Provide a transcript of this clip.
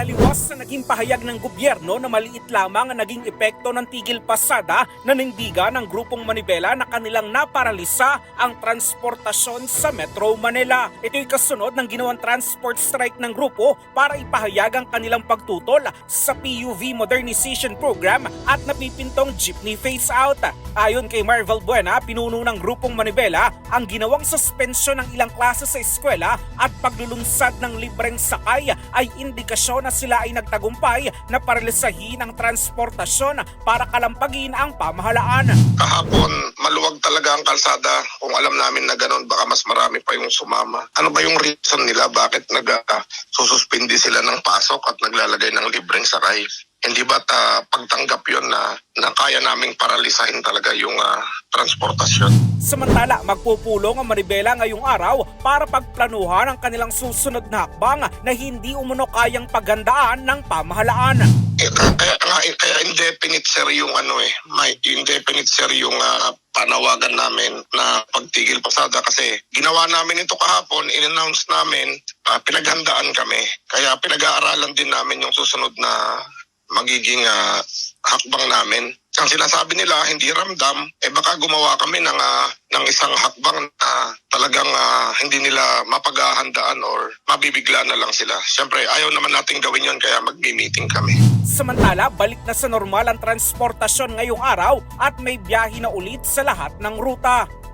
tal y Taliwas na naging pahayag ng gobyerno na maliit lamang ang naging epekto ng tigil pasada na nindigan ng grupong Manibela na kanilang naparalisa ang transportasyon sa Metro Manila. Ito'y kasunod ng ginawang transport strike ng grupo para ipahayag ang kanilang pagtutol sa PUV Modernization Program at napipintong jeepney phase out. Ayon kay Marvel Buena, pinuno ng grupong Manibela ang ginawang suspensyon ng ilang klase sa eskwela at paglulunsad ng libreng sakay ay indikasyon na sila ay nagtagumpay na paralisahin ang transportasyon para kalampagin ang pamahalaan. kahapon maluwag talaga ang kalsada. Kung alam namin na ganun, baka mas marami pa yung sumama. Ano ba yung reason nila? Bakit nag uh, sususpindi sila ng pasok at naglalagay ng libreng sakay? Hindi ba ta pagtanggap yon na, na kaya naming paralisahin talaga yung ah, transportasyon? Samantala, magpupulong ang Manibela ngayong araw para pagplanuhan ang kanilang susunod na hakbang na hindi umuno kayang paghandaan ng pamahalaan. Eh, ka- kaya, nga, eh, kaya indefinite sir yung ano eh, may indefinite sir yung ah, panawagan namin na pagtigil pasada kasi ginawa namin ito kahapon, in-announce namin, ah, pinaghandaan kami. Kaya pinag-aaralan din namin yung susunod na magiging ah, hakbang namin. Ang sinasabi nila, hindi ramdam, eh baka gumawa kami ng, ah, ng isang hakbang na talagang ah, hindi nila mapaghahandaan or mabibigla na lang sila. Siyempre, ayaw naman natin gawin yon kaya magmi-meeting kami. Samantala, balik na sa normal ang transportasyon ngayong araw at may biyahe na ulit sa lahat ng ruta.